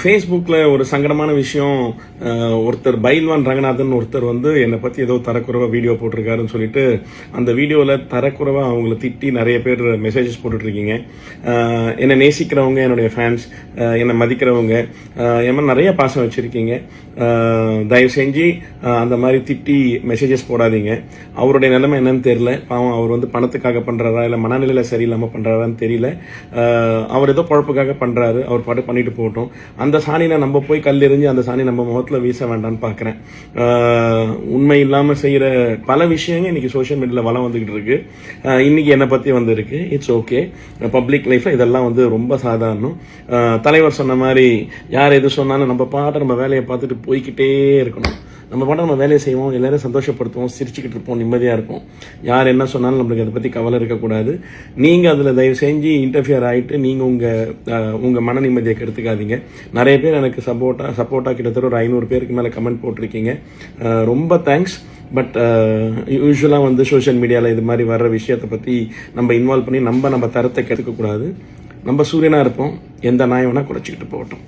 ஃபேஸ்புக்கில் ஒரு சங்கடமான விஷயம் ஒருத்தர் பைல்வான் ரங்கநாதன் ஒருத்தர் வந்து என்னை பற்றி ஏதோ தரக்குறவாக வீடியோ போட்டிருக்காருன்னு சொல்லிட்டு அந்த வீடியோவில் தரக்குறவாக அவங்கள திட்டி நிறைய பேர் மெசேஜஸ் போட்டுட்ருக்கீங்க. என்னை நேசிக்கிறவங்க என்னுடைய ஃபேன்ஸ் என்னை மதிக்கிறவங்க அஹ், என் நிறைய பாசம் வச்சுருக்கீங்க. தயவு செஞ்சு அந்த மாதிரி திட்டி மெசேஜஸ் போடாதீங்க. அவருடைய நிலைமை என்னன்னு தெரில பாவம் அவர் வந்து பணத்துக்காக பண்ணுறாரா இல்லை மனநிலையில் சரியில்லாமல் பண்ணுறாரான்னு தெரியல. அவர் ஏதோ குழப்புக்காக பண்ணுறாரு அவர் பாட்டு பண்ணிட்டு போட்டோம் அந்த சாணினை நம்ம போய் கல் எறிஞ்சு அந்த சாணி நம்ம முகத்தில் வீச வேண்டாம்னு பார்க்குறேன் உண்மை இல்லாமல் செய்கிற பல விஷயங்கள் இன்னைக்கு சோஷியல் மீடியாவில் வளம் வந்துகிட்டு இருக்கு. இன்னைக்கு என்னை பற்றி வந்திருக்கு இட்ஸ் ஓகே பப்ளிக் லைஃப்பில் இதெல்லாம் வந்து ரொம்ப சாதாரணம். தலைவர் சொன்ன மாதிரி யார் எது சொன்னாலும் நம்ம பாட்டை நம்ம வேலையை பார்த்துட்டு போய்கிட்டே இருக்கணும். நம்ம பாட்டு நம்ம வேலையை செய்வோம் எல்லாரும் சந்தோஷப்படுத்துவோம் சிரிச்சுக்கிட்டு இருப்போம் நிம்மதியாக இருப்போம். யார் என்ன சொன்னாலும் நம்மளுக்கு அதை பற்றி கவலை இருக்கக்கூடாது. நீங்கள் அதில் தயவு செஞ்சு இன்டர்ஃபியர் ஆகிட்டு நீங்கள் உங்கள் உங்கள் மன நிம்மதியை கெடுத்துக்காதீங்க. நிறைய பேர் எனக்கு சப்போர்ட்டாக சப்போர்ட்டாக கிட்டத்தட்ட ஒரு ஐநூறு பேருக்கு மேலே கமெண்ட் போட்டிருக்கீங்க. ரொம்ப தேங்க்ஸ் பட் யூஸ்வலாக வந்து சோஷியல் மீடியாவில் இது மாதிரி வர்ற விஷயத்தை பற்றி நம்ம இன்வால்வ் பண்ணி நம்ம நம்ம தரத்தை கெடுக்கக்கூடாது. நம்ம சூரியனாக இருப்போம். எந்த நாய் வேணால் குறைச்சிக்கிட்டு போகட்டும்.